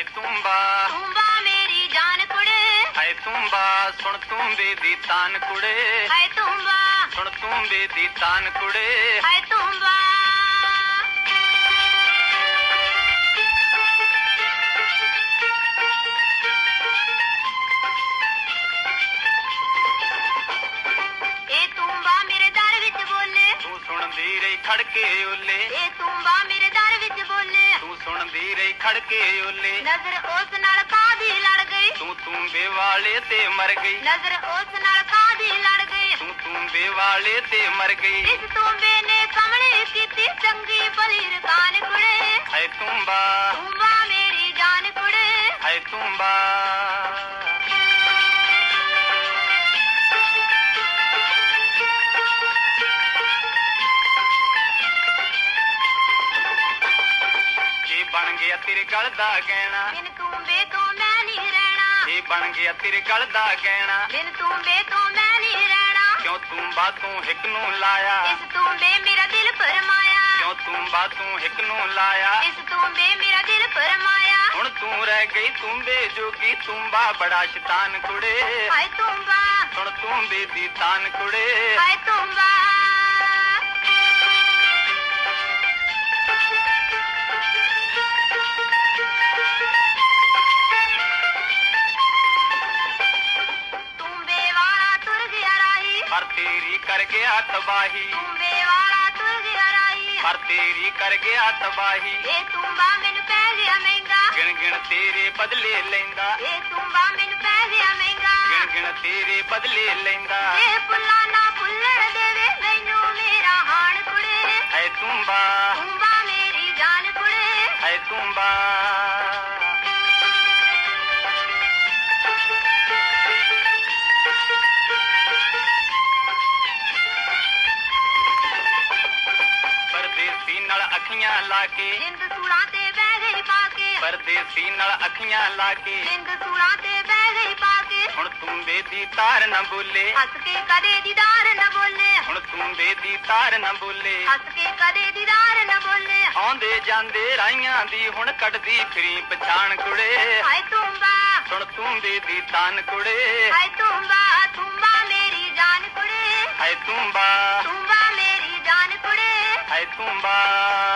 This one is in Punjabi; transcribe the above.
ਹਾਏ ਤੁੰਬਾ। ਤੁੰਬਾ ਮੇਰੀ ਜਾਨ ਕੁੜੇ। ਹਾਏ ਤੁੰਬਾ ਸੁਣ ਤੁੰਬੇ ਦੀ ਤਾਨ ਕੁੜੇ। ਹਾਏ ਤੁੰਬਾ। ਸੁਣ ਤੁੰਬੇ ਦੀ ਤਾਨ ਕੁੜੇ। ਹਾਏ ਤੁੰਬਾ। ਸੁਣਦੀ ਰਹੀ ਖੜਕੇ ਓਲੇ ਇਹ ਤੁੰਬਾ ਮੇਰੇ ਦਰ ਵਿੱਚ ਬੋਲੇ। ਸੁਣਦੀ ਰਹੀ ਖੜ ਕੇ ਓਲੇ ਨਜ਼ਰ ਉਸ ਨਾਲ ਕਾਦੀ ਲੜ ਗਈ? ਤੂੰ ਤੂੰਬੇ ਵਾਲੇ ਤੇ ਮਰ ਗਈ। ਨਜ਼ਰ ਉਸ ਨਾਲ ਕਾਦੀ ਲੜ ਗਈ? ਤੂੰ ਤੂੰਬੇ ਵਾਲੇ ਤੇ ਮਰ ਗਈ। ਇਸ ਤੁੰਬੇ ਨੇ ਕਮਲੀ ਕੀਤੀ ਚੰਗੀ ਭਲੀ ਰਕਾਨ ਕੁੜੇ। ਹਾਏ ਤੂੰਬਾ। ਤੁੰਬਾ ਮੇਰੀ ਜਾਨ ਕੁੜੇ। ਹਾਏ ਤੂੰਬਾ। ਬਣ ਗਿਆ ਤੇਰੇ ਗਲ ਦਾ ਗਹਿਣਾ। ਬਿਨ ਤੁੰਬੇ ਤੋਂ ਮੈਂ ਨਹੀਂ ਰਹਿਣਾ। ਇਹ ਬਣ ਗਿਆ ਤੇਰੇ ਗਲ ਦਾ ਗਹਿਣਾ। ਬਿਨ ਤੁੰਬੇ ਤੋਂ ਮੈਂ ਨਹੀਂ ਰਹਿਣਾ। ਕਿਉਂ ਤੂੰ ਹਿੱਕ ਨੂੰ ਲਾਇਆ? ਇਸ ਤੁੰਬੇ ਮੇਰਾ ਦਿਲ ਫਰਮਾਇਆ ਕਿਉਂ ਤੂੰ ਹਿੱਕ ਨੂੰ ਲਾਇਆ? ਇਸ ਤੁੰਬੇ ਮੇਰਾ ਦਿਲ ਫਰਮਾਇਆ ਹੁਣ ਤੂੰ ਰਹਿ ਗਈ ਤੂੰਬੇ ਜੋਗੀ ਤੂੰਬਾ ਬੜਾ ਸ਼ੈਤਾਨ ਕੁੜੇ। ਹਾਏ ਤੁੰਬਾ। ਸੁਣ ਤੂੰਬੇ ਦੀ ਤਾਨ ਕੁੜੇ। ਹਾਏ ਤੁੰਬੇ। ਪਰ ਤੇਰੀ ਕਰ ਗਿਆ ਤਬਾਹੀ ਤੁੰਬੇ ਵਾਲਾ ਤੁਰ ਗਿਆ ਰਾਹੀ। ਪਰ ਤੇਰੀ ਕਰ ਗਿਆ ਤਬਾਹੀ ਇਹ ਤੁੰਬਾ ਮੈਨੂੰ ਪੈ ਗਿਆ ਮਹਿੰਗਾ। ਗਿਣ ਗਿਣ ਤੇਰੇ ਬਦਲੇ ਲੈਂਦਾ। ਇਹ ਤੁੰਬਾ ਮੈਨੂੰ ਪੈ ਗਿਆ ਮਹਿੰਗਾ। ਗਿਣ ਗਿਣ ਤੇਰੇ ਬਦਲੇ ਲੈਂਦਾ। ਇਹ ਫੁੱਲਾਂ ਨਾ ਫੁੱਲਣ ਦੇਵੇ ਮੈਨੂੰ ਮੇਰਾ ਹਾਣ ਕੁੜੇ। ਹੈ ਤੂੰਬਾ। ਤੁੰਬਾ ਮੇਰੀ ਜਾਨ ਕੁੜੇ। ਹੈ ਤੂੰਬਾ। ਨਾਲ ਅੱਖੀਆਂ ਲਾ ਕੇ। ਜਿੰਦ ਸੂਲਾਂ ਤੇ ਬਹਿ ਗਈ ਪਾ ਕੇ। ਪਰਦੇਸੀ ਨਾਲ ਅੱਖੀਆਂ ਲਾ ਕੇ। ਜਿੰਦ ਸੂਲਾਂ ਤੇ ਬਹਿ ਗਈ ਪਾ ਕੇ। ਹੁਣ ਤੂੰਬੇ ਦੀ ਤਾਰ ਨਾ ਬੋਲੇ। ਹੱਸ ਕੇ ਕਦੇ ਦੀਦਾਰ ਨਾ ਬੋਲੇ। ਹੁਣ ਤੂੰਬੇ ਦੀ ਤਾਰ ਨਾ ਬੋਲੇ। ਹੱਸ ਕੇ ਕਦੇ ਦੀਦਾਰ ਨਾ ਬੋਲੇ। ਆਉਂਦੇ ਜਾਂਦੇ ਰਾਈਆਂ ਦੀ ਹੁਣ ਕੱਢਦੀ ਫਰੀ ਪਛਾਣ ਕੁੜੇ। ਹਾਏ ਤੁੰਬਾ। ਸੁਣ ਤੂੰਬੇ ਦੀ ਤਾਨ ਕੁੜੇ। ਹਾਏ ਤੁੰਬਾ ਤੁੰਬਾ ਮੇਰੀ ਜਾਨ ਕੁੜੇ। ਹੈ ਤੂੰਬਾ। ਤੁੰਬਾ